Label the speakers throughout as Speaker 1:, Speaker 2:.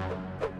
Speaker 1: Thank you.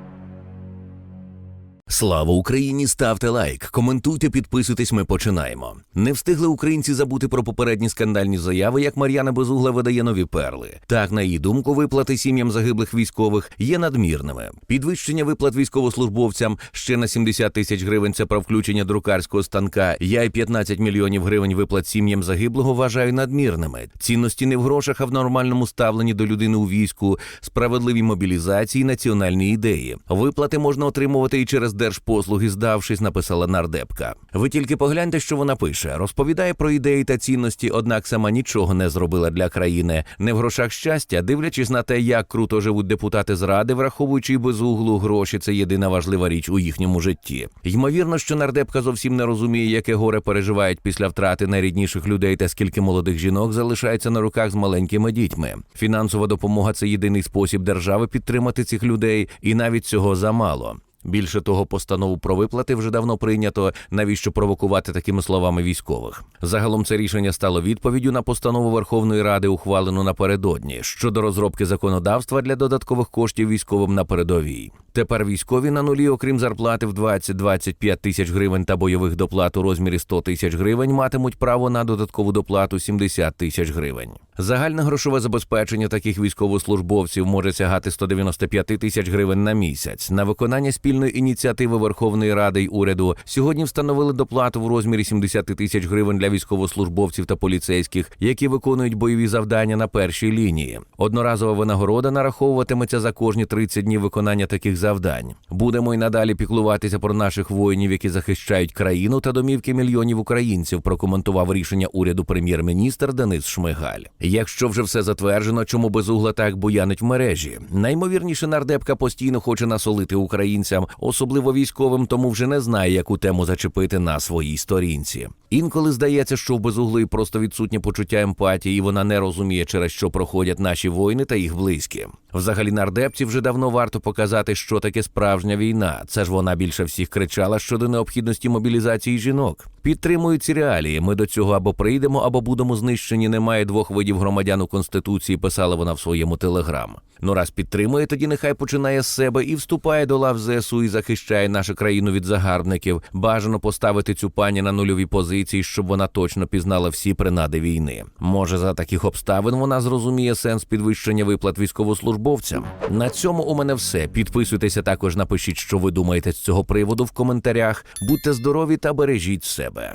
Speaker 1: Слава Україні! Ставте лайк, коментуйте, підписуйтесь. Ми починаємо. Не встигли українці забути про попередні скандальні заяви, як Мар'яна Безугла видає нові перли. Так, на її думку, виплати сім'ям загиблих військових є надмірними. Підвищення виплат військовослужбовцям ще на 70 тисяч гривень. Це про включення друкарського станка. Я й 15 мільйонів гривень виплат сім'ям загиблого вважаю надмірними. Цінності не в грошах, а в нормальному ставленні до людини у війську, справедливій мобілізації, національні ідеї. Виплати можна отримувати і через держпослуги, здавшись, написала нардепка. Ви тільки погляньте, що вона пише. Розповідає про ідеї та цінності, однак сама нічого не зробила для країни. Не в грошах щастя, дивлячись на те, як круто живуть депутати з ради, враховуючи без углу гроші, це єдина важлива річ у їхньому житті. Ймовірно, що нардепка зовсім не розуміє, яке горе переживають після втрати найрідніших людей та скільки молодих жінок залишається на руках з маленькими дітьми. Фінансова допомога це єдиний спосіб держави підтримати цих людей, і навіть цього замало. Більше того, постанову про виплати вже давно прийнято. Навіщо провокувати такими словами військових? Загалом це рішення стало відповіддю на постанову Верховної Ради, ухвалену напередодні щодо розробки законодавства для додаткових коштів військовим на передовій. Тепер військові на нулі, окрім зарплати в 20-25 тисяч гривень та бойових доплат у розмірі 100 тисяч гривень, матимуть право на додаткову доплату 70 тисяч гривень. Загальне грошове забезпечення таких військовослужбовців може сягати 195 тисяч гривень на місяць. На виконання спільної ініціативи Верховної Ради й уряду сьогодні встановили доплату в розмірі 70 тисяч гривень для військовослужбовців та поліцейських, які виконують бойові завдання на першій лінії. Одноразова винагорода нараховуватиметься за кожні 30 днів виконання таких завдань. Будемо й надалі піклуватися про наших воїнів, які захищають країну та домівки мільйонів українців. Прокоментував рішення уряду прем'єр-міністр Денис Шмигаль. Якщо вже все затверджено, чому безугла так буянить в мережі? Наймовірніше нардепка постійно хоче насолити українцям, особливо військовим, тому вже не знає, яку тему зачепити на своїй сторінці. Інколи здається, що в безуглої просто відсутнє почуття емпатії, і вона не розуміє, через що проходять наші воїни та їх близькі. Взагалі, нардепці вже давно варто показати, що таке справжня війна. Це ж вона більше всіх кричала щодо необхідності мобілізації жінок. Підтримують ці реалії. Ми до цього або прийдемо, або будемо знищені. Немає двох видів громадян у конституції. Писала вона в своєму телеграм. Ну раз підтримує, тоді нехай починає з себе і вступає до лав ЗСУ і захищає нашу країну від загарбників. Бажано поставити цю пані на нульові позиції, щоб вона точно пізнала всі принади війни. Може, за таких обставин вона зрозуміє сенс підвищення виплат військовослужбовцям. На цьому у мене все. Підписуйтеся також, напишіть, що ви думаєте з цього приводу в коментарях. Будьте здорові та бережіть себе.